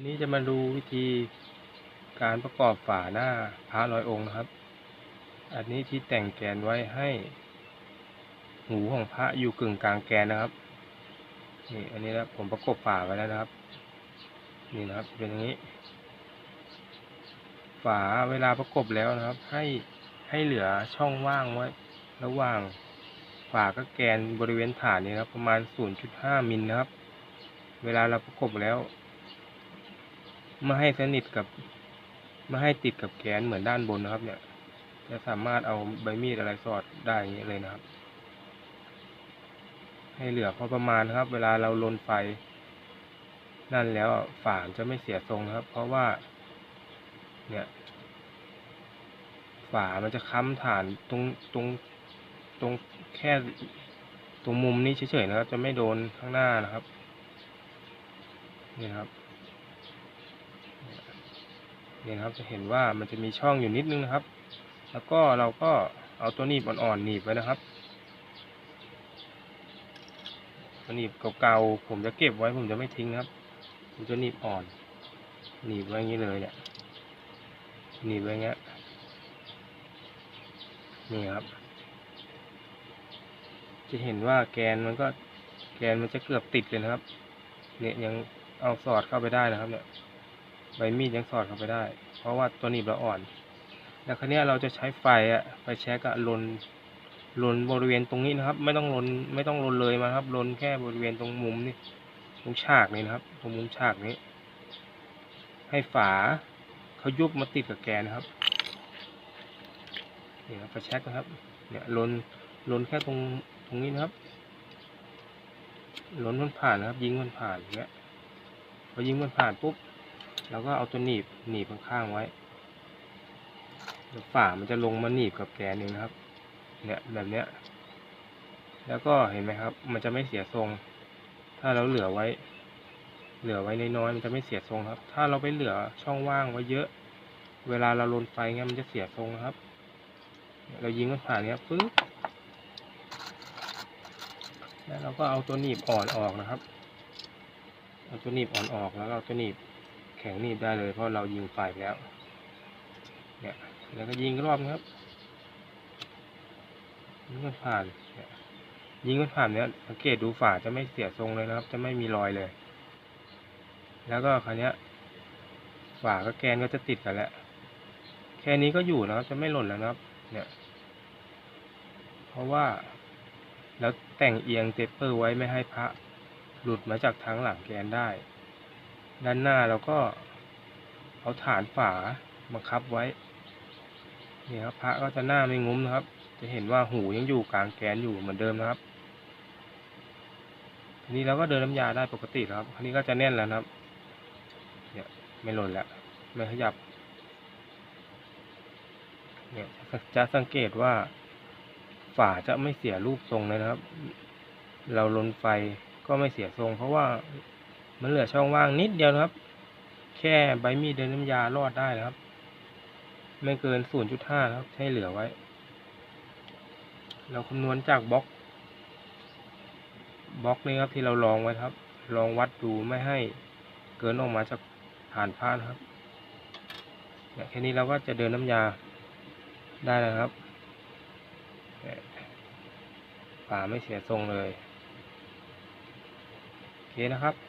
วันนี้จะมาดูวิธีการประกอบฝาหน้าพระร้อยองค์นะครับ อันนี้ที่แต่งแกนไว้ให้ หูของพระอยู่กึ่งกลางแกนนะครับ นี่อันนี้นะผมประกบฝาไว้แล้วนะครับ นี่นะครับเป็นอย่างนี้ ฝาเวลาประกบแล้วนะครับ ให้ให้เหลือช่องว่างไว้ ระหว่างฝากับแกนบริเวณฐานนี้นะครับประมาณ 0.5มิลนะครับ เวลาเราประกบแล้ว ไม่ให้สนิทกับไม่ให้ติดกับแกนเหมือนด้านบนนะครับ เนี่ย จะสามารถเอาใบมีดอะไรสอดได้อย่างนี้เลยนะครับ ให้เหลือพอประมาณนะครับ เวลาเราลนไฟ นั่นแล้วฝาจะไม่เสียทรงครับ เพราะว่า เนี่ย ฝามันจะค้ำฐานตรงตรงตรงแค่ตรงมุมนี้เฉยๆนะครับ จะไม่โดนข้างหน้านะครับ นี่นะครับ นี่นะครับจะเห็นว่ามันจะมีช่องอยู่นิดนึงนะครับ แล้วก็เราก็เอาตัวหนีบอ่อนๆหนีบไว้นะครับตัวหนีบเก่าๆผมจะเก็บไว้ผมจะไม่ทิ้งครับผมจะหนีบอ่อน หนีบไว้อย่างนี้เลยเนี่ยหนีบไว้อย่างเงี้ยนี่ครับ จะเห็นว่าแกนมันก็แกนมันจะเกือบติดเลยนะครับ เนี่ยยังเอาสอดเข้าไปได้นะครับเนี่ย ใบมีดยังสอดเข้าไปได้ เพราะว่าตัวหนีบเราอ่อน แล้วคราวนี้เราจะใช้ไฟอะไฟแช็กอะลนลนบริเวณตรงนี้นะครับ ไม่ต้องลนไม่ต้องลนเลยมาครับลนแค่บริเวณตรงมุมนี่ตรงฉากนี้นะครับ ตรงมุมฉากนี้ ให้ฝาเขายุบมาติดกับแกนนะครับนี่ครับไฟแช็กนะครับเนี่ยลนลนแค่ตรงตรงนี้นะครับลนมันผ่านนะครับ ยิงมันผ่านอย่างเงี้ยพอยิงมันผ่านปุ๊บ เราก็เอาตัวหนีบหนีบข้างๆไว้เดี๋ยวฝามันจะลงมาหนีบกับแกนเองนะครับ เนี่ยแบบเนี้ย แล้วก็เห็นไหมครับ มันจะไม่เสียทรง ถ้าเราเหลือไว้ เหลือไว้น้อยๆมันจะไม่เสียทรงครับ ถ้าเราไปเหลือช่องว่างไว้เยอะ เวลาเราลนไฟเงี้ยมันจะเสียทรงนะครับ เรายิงมันผ่านเนี้ยปึ๊บแล้วเราก็เอาตัวหนีบอ่อนออกนะครับ เอาตัวหนีบอ่อนออกแล้วเอาตัวหนีบ แข็งหนีบได้เลยเพราะเรายิงไฟแล้ว เนี่ย แล้วก็ยิงรอบนะครับ ยิงมันผ่านเนี่ยยิงมันผ่านเนี่ยสังเกตดูฝาจะไม่เสียทรงเลยนะครับ จะไม่มีรอยเลย แล้วก็คราวนี้ยฝากับแกนก็จะติดกันแล้ว แค่นี้ก็อยู่นะครับ จะไม่หล่นแล้วนะครับ เนี่ย เพราะว่าแล้วแต่งเอียงเตปเปอร์ไว้ไม่ให้พระหลุดมาจากทางหลังแกนได้ ด้านหน้าเราก็เอาฐานฝามาคับไว้นี่ครับพระก็จะหน้าไม่งุ้มนะครับ จะเห็นว่าหูยังอยู่กลางแกนอยู่เหมือนเดิมนะครับทีนี้เราก็เดินน้ำยาได้ปกติครับทีนี้ก็จะแน่นแล้วนะครับ เนี่ยไม่หล่นแล้วไม่ขยับ เนี่ยจะสังเกตว่า ฝาจะไม่เสียรูปทรงเลยนะครับ เราลนไฟก็ไม่เสียทรง เพราะว่า มันเหลือช่องว่างนิดเดียวนะครับ แค่ใบมีดเดินน้ำยารอดได้นะครับ ไม่เกิน 0.5นะครับ ให้เหลือไว้ เราคำนวณจากบล็อกบล็อกนี้ครับที่เราลองไว้ครับ ลองวัดดูไม่ให้เกินออกมาจากฐานผ้านะครับเนี่ยแค่นี้เราก็จะเดินน้ำยาได้แล้วครับฝาไม่เสียทรงเลย โอเคนะครับ